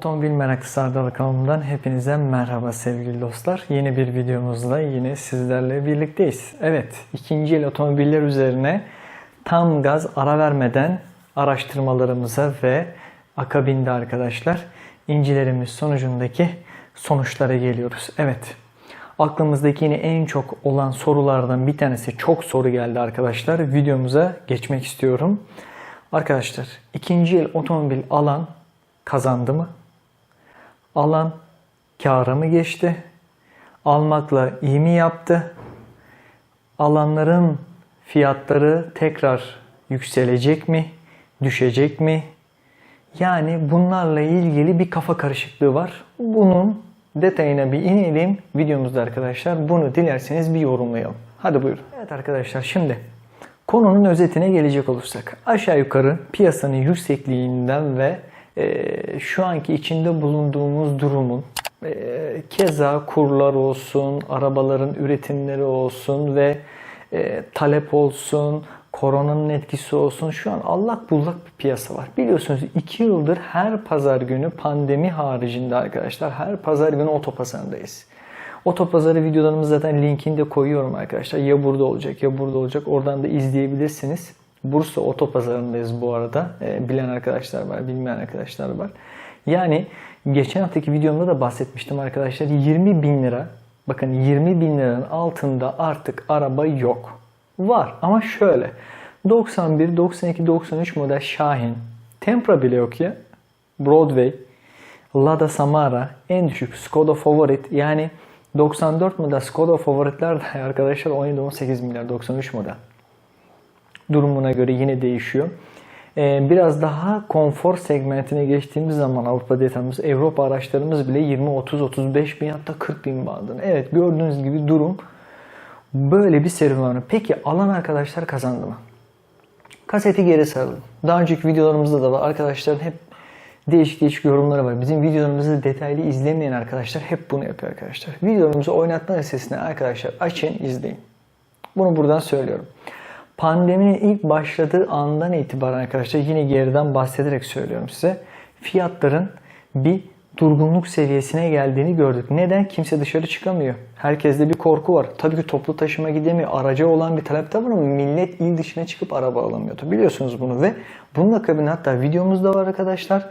Otomobil Meraklısı Ardalı kanalından hepinize merhaba sevgili dostlar. Yeni bir videomuzda yine sizlerle birlikteyiz. Evet, ikinci el otomobiller üzerine tam gaz ara vermeden araştırmalarımıza ve akabinde arkadaşlar incilerimiz sonucundaki sonuçlara geliyoruz. Evet, aklımızdaki yine en çok olan sorulardan bir tanesi çok soru geldi arkadaşlar. Videomuza geçmek istiyorum. Arkadaşlar ikinci el otomobil alan kazandı mı? Alan kâra mı geçti? Almakla iyi mi yaptı? Alanların fiyatları tekrar yükselecek mi? Düşecek mi? Yani bunlarla ilgili bir kafa karışıklığı var. Bunun detayına bir inelim videomuzda arkadaşlar. Bunu dilerseniz bir yorumlayalım. Hadi buyurun. Evet arkadaşlar şimdi konunun özetine gelecek olursak aşağı yukarı piyasanın yüksekliğinden ve şu anki içinde bulunduğumuz durumun e, keza kurlar olsun, arabaların üretimleri olsun ve e, talep olsun, koronanın etkisi olsun şu an allak bullak bir piyasa var. Biliyorsunuz 2 yıldır her pazar günü pandemi haricinde arkadaşlar her pazar günü otopazarındayız. Otopazarı videolarımız zaten linkini de koyuyorum arkadaşlar. Ya burada olacak ya burada olacak. Oradan da izleyebilirsiniz. Bursa Otopazarı'ndayız bu arada. E, bilen arkadaşlar var, bilmeyen arkadaşlar var. Yani geçen haftaki videomda da bahsetmiştim arkadaşlar. 20 bin lira, bakın 20 bin liranın altında artık araba yok. Var ama şöyle. 91, 92, 93 model Şahin. Tempra bile yok ya. Broadway. Lada Samara. En düşük Skoda Favorit. Yani 94 model Skoda Favoritler de arkadaşlar 17-18 milyar 93 model durumuna göre yine değişiyor. Ee, biraz daha konfor segmentine geçtiğimiz zaman Avrupa detamız, Avrupa araçlarımız bile 20, 30, 35 bin hatta 40 bin bandında. Evet gördüğünüz gibi durum böyle bir serüven. Peki alan arkadaşlar kazandı mı? Kaseti geri saralım. Daha önceki videolarımızda da var. Arkadaşların hep değişik değişik yorumları var. Bizim videolarımızı detaylı izlemeyen arkadaşlar hep bunu yapıyor arkadaşlar. Videolarımızı oynatma listesine arkadaşlar açın izleyin. Bunu buradan söylüyorum. Pandeminin ilk başladığı andan itibaren arkadaşlar yine geriden bahsederek söylüyorum size. Fiyatların bir durgunluk seviyesine geldiğini gördük. Neden? Kimse dışarı çıkamıyor. Herkeste bir korku var. Tabii ki toplu taşıma gidemiyor. Araca olan bir talep de var ama millet il dışına çıkıp araba alamıyordu. Biliyorsunuz bunu ve bunun akabinde hatta videomuz da var arkadaşlar.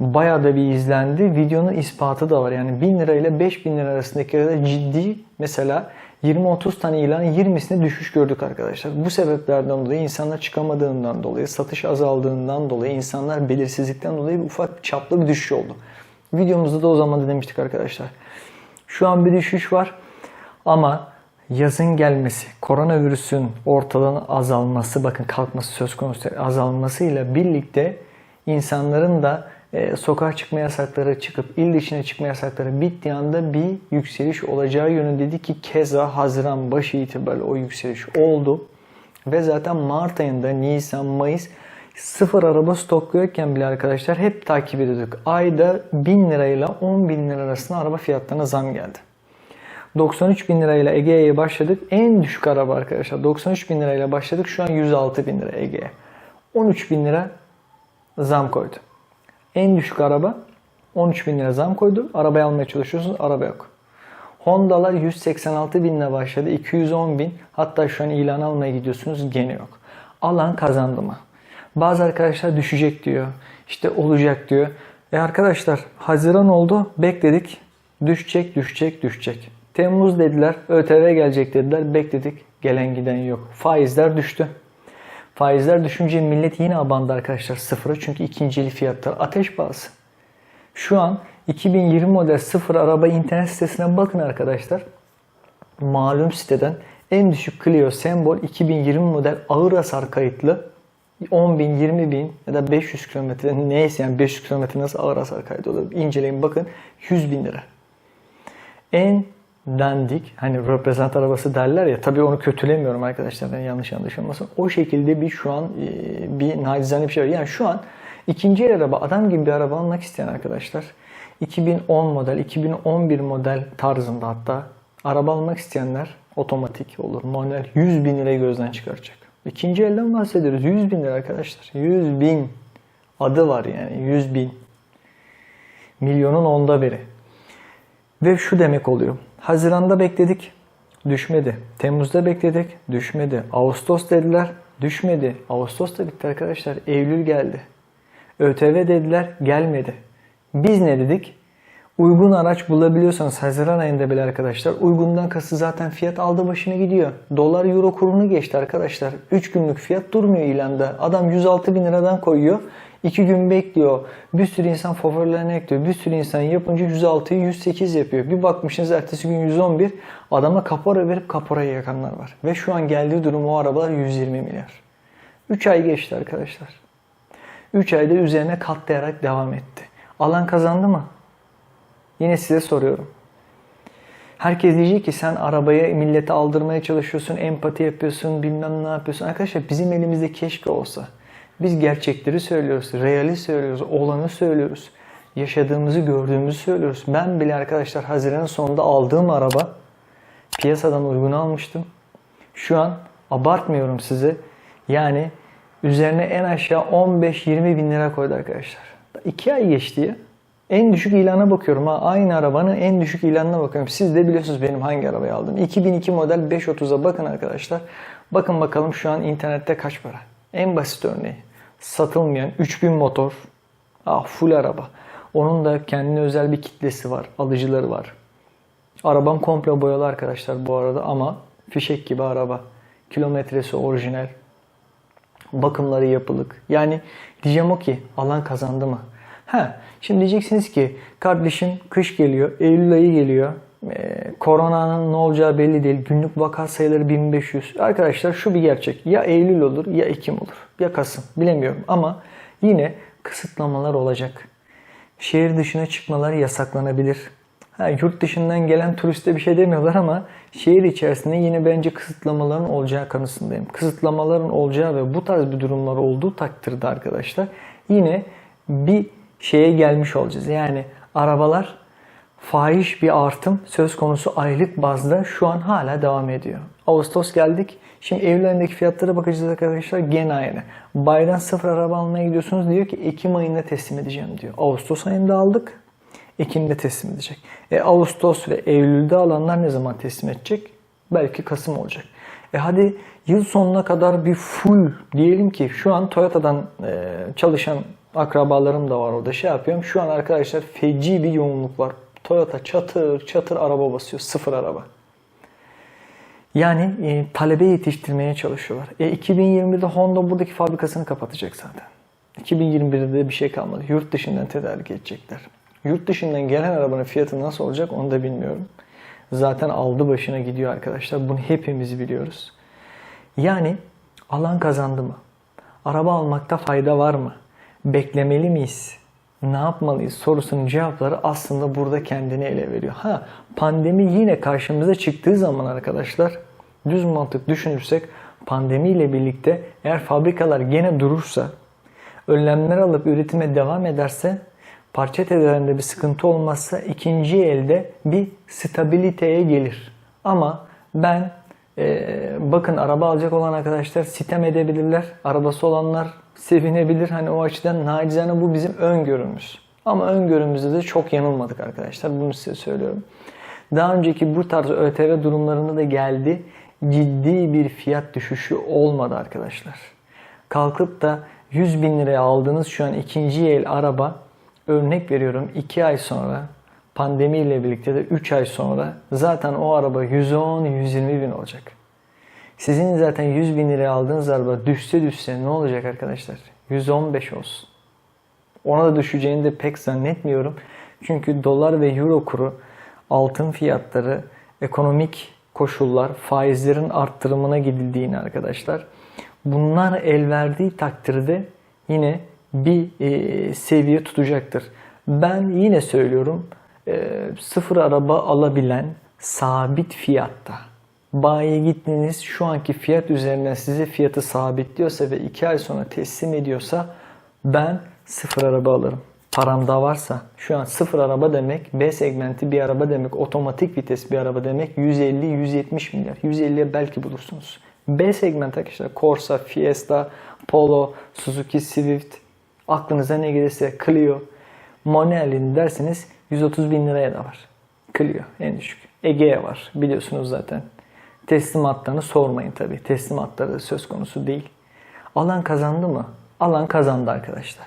Bayağı da bir izlendi. Videonun ispatı da var. Yani 1000 lira ile 5000 lira arasındaki arada ciddi mesela 20-30 tane ilan 20'sine düşüş gördük arkadaşlar. Bu sebeplerden dolayı insanlar çıkamadığından dolayı, satış azaldığından dolayı, insanlar belirsizlikten dolayı bir ufak çaplı bir düşüş oldu. Videomuzda da o zaman da demiştik arkadaşlar. Şu an bir düşüş var ama yazın gelmesi, koronavirüsün ortadan azalması, bakın kalkması söz konusu azalmasıyla birlikte insanların da e, sokağa çıkma yasakları çıkıp il dışına çıkma yasakları bittiği anda bir yükseliş olacağı yönündeydi ki keza Haziran başı itibariyle o yükseliş oldu. Ve zaten Mart ayında Nisan, Mayıs sıfır araba stokluyorken bile arkadaşlar hep takip ediyorduk. Ayda 1000 lirayla 10 bin lira arasında araba fiyatlarına zam geldi. 93 bin lirayla Ege'ye başladık. En düşük araba arkadaşlar 93 bin lirayla başladık. Şu an 106 bin lira Ege'ye. 13 bin lira zam koydu. En düşük araba 13 bin lira zam koydu. Arabayı almaya çalışıyorsunuz. Araba yok. Honda'lar 186 binle başladı. 210 bin. Hatta şu an ilan almaya gidiyorsunuz. Gene yok. Alan kazandı mı? Bazı arkadaşlar düşecek diyor. İşte olacak diyor. E arkadaşlar Haziran oldu. Bekledik. Düşecek, düşecek, düşecek. Temmuz dediler. ÖTV gelecek dediler. Bekledik. Gelen giden yok. Faizler düştü. Faizler düşünce millet yine abandı arkadaşlar sıfıra. Çünkü ikinci el fiyatlar ateş pahası. Şu an 2020 model sıfır araba internet sitesine bakın arkadaşlar. Malum siteden en düşük Clio Sembol 2020 model ağır hasar kayıtlı 10 bin, 20 bin ya da 500 kilometre neyse yani 500 kilometre nasıl ağır hasar kaydı olur inceleyin bakın 100 bin lira. En dandik hani reprezent arabası derler ya tabii onu kötülemiyorum arkadaşlar yanlış anlaşılmasın. O şekilde bir şu an e, bir nacizane bir şey var. Yani şu an ikinci el araba adam gibi bir araba almak isteyen arkadaşlar 2010 model 2011 model tarzında hatta araba almak isteyenler otomatik olur manuel 100 bin lirayı gözden çıkaracak. İkinci elden bahsediyoruz 100 bin lira arkadaşlar 100 bin adı var yani 100 bin. Milyonun onda biri. Ve şu demek oluyor. Haziranda bekledik, düşmedi. Temmuz'da bekledik, düşmedi. Ağustos dediler, düşmedi. Ağustos da bitti arkadaşlar. Eylül geldi. ÖTV dediler, gelmedi. Biz ne dedik? Uygun araç bulabiliyorsanız Haziran ayında bile arkadaşlar uygundan kası zaten fiyat aldı başını gidiyor. Dolar euro kurunu geçti arkadaşlar. 3 günlük fiyat durmuyor ilanda. Adam 106 bin liradan koyuyor. 2 gün bekliyor. Bir sürü insan favorilerine ekliyor. Bir sürü insan yapınca 106'yı 108 yapıyor. Bir bakmışsınız ertesi gün 111. Adama kapora verip kaporayı yakanlar var. Ve şu an geldiği durum o arabalar 120 milyar. 3 ay geçti arkadaşlar. 3 ayda üzerine katlayarak devam etti. Alan kazandı mı? Yine size soruyorum. Herkes diyecek ki sen arabaya millete aldırmaya çalışıyorsun, empati yapıyorsun, bilmem ne yapıyorsun. Arkadaşlar bizim elimizde keşke olsa. Biz gerçekleri söylüyoruz, reali söylüyoruz, olanı söylüyoruz. Yaşadığımızı, gördüğümüzü söylüyoruz. Ben bile arkadaşlar Haziran'ın sonunda aldığım araba piyasadan uygun almıştım. Şu an abartmıyorum size. Yani üzerine en aşağı 15-20 bin lira koydu arkadaşlar. 2 ay geçti ya. En düşük ilana bakıyorum ha. Aynı arabanın en düşük ilanına bakıyorum. Siz de biliyorsunuz benim hangi arabayı aldım. 2002 model 530'a bakın arkadaşlar. Bakın bakalım şu an internette kaç para. En basit örneği. Satılmayan 3000 motor. Ah full araba. Onun da kendine özel bir kitlesi var. Alıcıları var. Arabam komple boyalı arkadaşlar bu arada ama fişek gibi araba. Kilometresi orijinal. Bakımları yapılık. Yani diyeceğim o ki alan kazandı mı? Ha, şimdi diyeceksiniz ki kardeşim kış geliyor, Eylül ayı geliyor. Ee, koronanın ne olacağı belli değil. Günlük vaka sayıları 1500. Arkadaşlar şu bir gerçek. Ya Eylül olur ya Ekim olur. Ya Kasım. Bilemiyorum ama yine kısıtlamalar olacak. Şehir dışına çıkmalar yasaklanabilir. Ha, yurt dışından gelen turiste bir şey demiyorlar ama şehir içerisinde yine bence kısıtlamaların olacağı kanısındayım. Kısıtlamaların olacağı ve bu tarz bir durumlar olduğu takdirde arkadaşlar yine bir şeye gelmiş olacağız. Yani arabalar fahiş bir artım söz konusu aylık bazda şu an hala devam ediyor. Ağustos geldik. Şimdi ayındaki fiyatlara bakacağız arkadaşlar gene aynı. Bayram sıfır araba almaya gidiyorsunuz diyor ki Ekim ayında teslim edeceğim diyor. Ağustos ayında aldık. Ekim'de teslim edecek. E, Ağustos ve Eylül'de alanlar ne zaman teslim edecek? Belki Kasım olacak. E hadi yıl sonuna kadar bir full diyelim ki şu an Toyota'dan e, çalışan akrabalarım da var orada şey yapıyorum. Şu an arkadaşlar feci bir yoğunluk var. Toyota çatır çatır araba basıyor. Sıfır araba. Yani e, talebe yetiştirmeye çalışıyorlar. E, 2020'de Honda buradaki fabrikasını kapatacak zaten. 2021'de de bir şey kalmadı. Yurt dışından tedarik edecekler. Yurt dışından gelen arabanın fiyatı nasıl olacak onu da bilmiyorum. Zaten aldı başına gidiyor arkadaşlar. Bunu hepimiz biliyoruz. Yani alan kazandı mı? Araba almakta fayda var mı? Beklemeli miyiz? Ne yapmalıyız sorusunun cevapları aslında burada kendini ele veriyor. Ha pandemi yine karşımıza çıktığı zaman arkadaşlar düz mantık düşünürsek pandemiyle birlikte eğer fabrikalar gene durursa önlemler alıp üretime devam ederse parça tedarikinde bir sıkıntı olmazsa ikinci elde bir stabiliteye gelir. Ama ben e, bakın araba alacak olan arkadaşlar sitem edebilirler. Arabası olanlar sevinebilir. Hani o açıdan nacizane bu bizim öngörümüz. Ama öngörümüzde de çok yanılmadık arkadaşlar. Bunu size söylüyorum. Daha önceki bu tarz ÖTV durumlarında da geldi. Ciddi bir fiyat düşüşü olmadı arkadaşlar. Kalkıp da 100 bin liraya aldığınız şu an ikinci el araba örnek veriyorum 2 ay sonra pandemiyle birlikte de 3 ay sonra zaten o araba 110-120 bin olacak. Sizin zaten 100 bin liraya aldığınız araba düşse düşse ne olacak arkadaşlar? 115 olsun. Ona da düşeceğini de pek zannetmiyorum. Çünkü dolar ve euro kuru, altın fiyatları, ekonomik koşullar, faizlerin arttırımına gidildiğini arkadaşlar. Bunlar el verdiği takdirde yine bir e, seviye tutacaktır. Ben yine söylüyorum e, sıfır araba alabilen sabit fiyatta bayiye gittiniz şu anki fiyat üzerinden size fiyatı sabitliyorsa ve 2 ay sonra teslim ediyorsa ben sıfır araba alırım. Param da varsa şu an sıfır araba demek B segmenti bir araba demek otomatik vites bir araba demek 150-170 milyar 150'ye belki bulursunuz. B segment arkadaşlar Corsa, Fiesta, Polo, Suzuki Swift aklınıza ne gelirse Clio Manuelini derseniz 130 bin liraya da var. Clio en düşük. Egea var biliyorsunuz zaten. Teslimatlarını sormayın tabii. Teslimatları söz konusu değil. Alan kazandı mı? Alan kazandı arkadaşlar.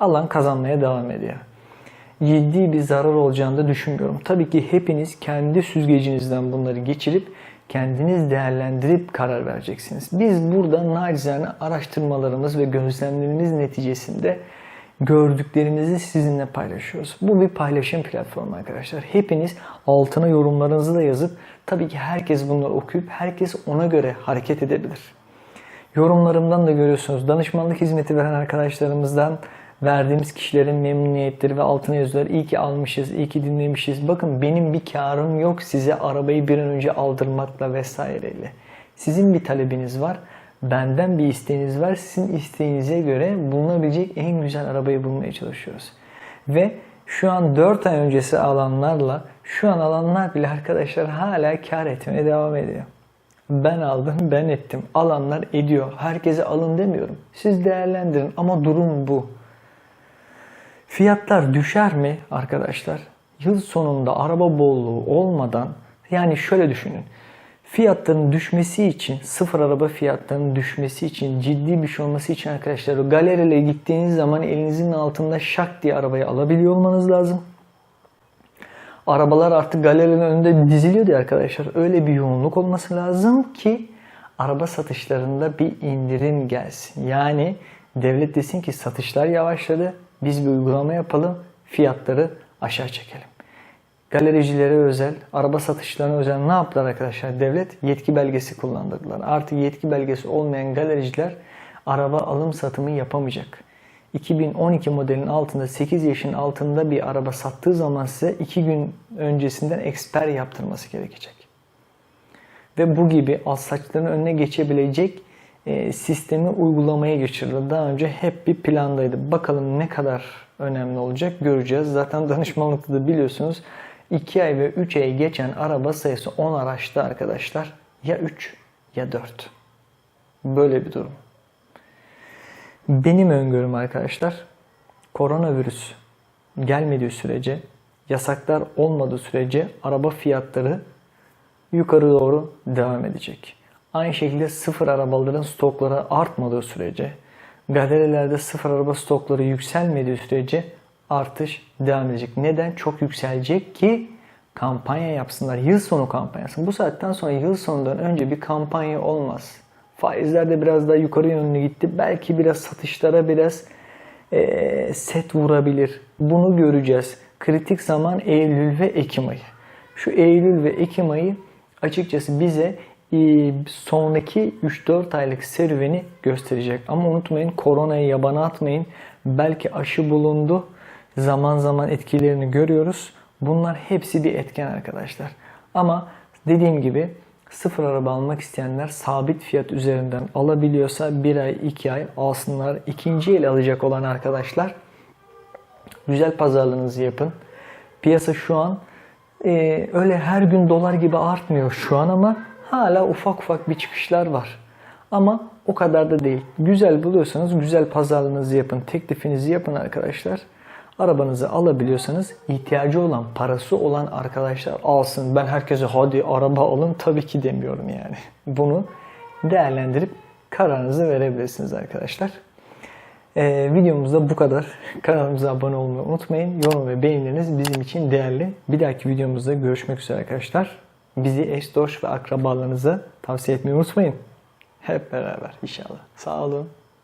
Alan kazanmaya devam ediyor. Ciddi bir zarar olacağını da düşünmüyorum. Tabii ki hepiniz kendi süzgecinizden bunları geçirip kendiniz değerlendirip karar vereceksiniz. Biz burada nacizane araştırmalarımız ve gözlemlerimiz neticesinde gördüklerimizi sizinle paylaşıyoruz. Bu bir paylaşım platformu arkadaşlar. Hepiniz altına yorumlarınızı da yazıp tabii ki herkes bunları okuyup herkes ona göre hareket edebilir. Yorumlarımdan da görüyorsunuz. Danışmanlık hizmeti veren arkadaşlarımızdan verdiğimiz kişilerin memnuniyetleri ve altına yazılar. İyi ki almışız, iyi ki dinlemişiz. Bakın benim bir karım yok size arabayı bir an önce aldırmakla vesaireyle. Sizin bir talebiniz var. Benden bir isteğiniz var. Sizin isteğinize göre bulunabilecek en güzel arabayı bulmaya çalışıyoruz. Ve şu an 4 ay öncesi alanlarla şu an alanlar bile arkadaşlar hala kar etmeye devam ediyor. Ben aldım, ben ettim. Alanlar ediyor. Herkese alın demiyorum. Siz değerlendirin ama durum bu. Fiyatlar düşer mi arkadaşlar? Yıl sonunda araba bolluğu olmadan yani şöyle düşünün. Fiyatların düşmesi için, sıfır araba fiyatlarının düşmesi için, ciddi bir şey olması için arkadaşlar o galeriyle gittiğiniz zaman elinizin altında şak diye arabayı alabiliyor olmanız lazım. Arabalar artık galerinin önünde diziliyor diye arkadaşlar. Öyle bir yoğunluk olması lazım ki araba satışlarında bir indirim gelsin. Yani devlet desin ki satışlar yavaşladı. Biz bir uygulama yapalım. Fiyatları aşağı çekelim. Galericilere özel, araba satışlarına özel ne yaptılar arkadaşlar? Devlet yetki belgesi kullandırdılar. Artık yetki belgesi olmayan galericiler araba alım satımı yapamayacak. 2012 modelin altında 8 yaşın altında bir araba sattığı zaman size 2 gün öncesinden eksper yaptırması gerekecek. Ve bu gibi alsaçların önüne geçebilecek e, sistemi uygulamaya geçirdi. Daha önce hep bir plandaydı. Bakalım ne kadar önemli olacak göreceğiz. Zaten danışmanlıkta da biliyorsunuz 2 ay ve 3 ay geçen araba sayısı 10 araçta arkadaşlar. Ya 3 ya 4. Böyle bir durum. Benim öngörüm arkadaşlar koronavirüs gelmediği sürece yasaklar olmadığı sürece araba fiyatları yukarı doğru devam edecek. Aynı şekilde sıfır arabaların stokları artmadığı sürece galerilerde sıfır araba stokları yükselmediği sürece artış devam edecek. Neden? Çok yükselecek ki kampanya yapsınlar. Yıl sonu kampanyası. Bu saatten sonra yıl sonundan önce bir kampanya olmaz. Faizler de biraz daha yukarı yönlü gitti. Belki biraz satışlara biraz e, set vurabilir. Bunu göreceğiz. Kritik zaman Eylül ve Ekim ayı. Şu Eylül ve Ekim ayı açıkçası bize e, sonraki 3-4 aylık serüveni gösterecek. Ama unutmayın koronayı yabana atmayın. Belki aşı bulundu. Zaman zaman etkilerini görüyoruz. Bunlar hepsi bir etken arkadaşlar. Ama dediğim gibi sıfır araba almak isteyenler sabit fiyat üzerinden alabiliyorsa bir ay, iki ay alsınlar. İkinci el alacak olan arkadaşlar güzel pazarlığınızı yapın. Piyasa şu an e, öyle her gün dolar gibi artmıyor şu an ama hala ufak ufak bir çıkışlar var. Ama o kadar da değil. Güzel buluyorsanız güzel pazarlığınızı yapın. Teklifinizi yapın arkadaşlar. Arabanızı alabiliyorsanız ihtiyacı olan, parası olan arkadaşlar alsın. Ben herkese hadi araba alın tabii ki demiyorum yani. Bunu değerlendirip kararınızı verebilirsiniz arkadaşlar. Ee, videomuzda bu kadar. Kanalımıza abone olmayı unutmayın. Yorum ve beğenileriniz bizim için değerli. Bir dahaki videomuzda görüşmek üzere arkadaşlar. Bizi eş, dost ve akrabalarınıza tavsiye etmeyi unutmayın. Hep beraber inşallah. Sağ olun.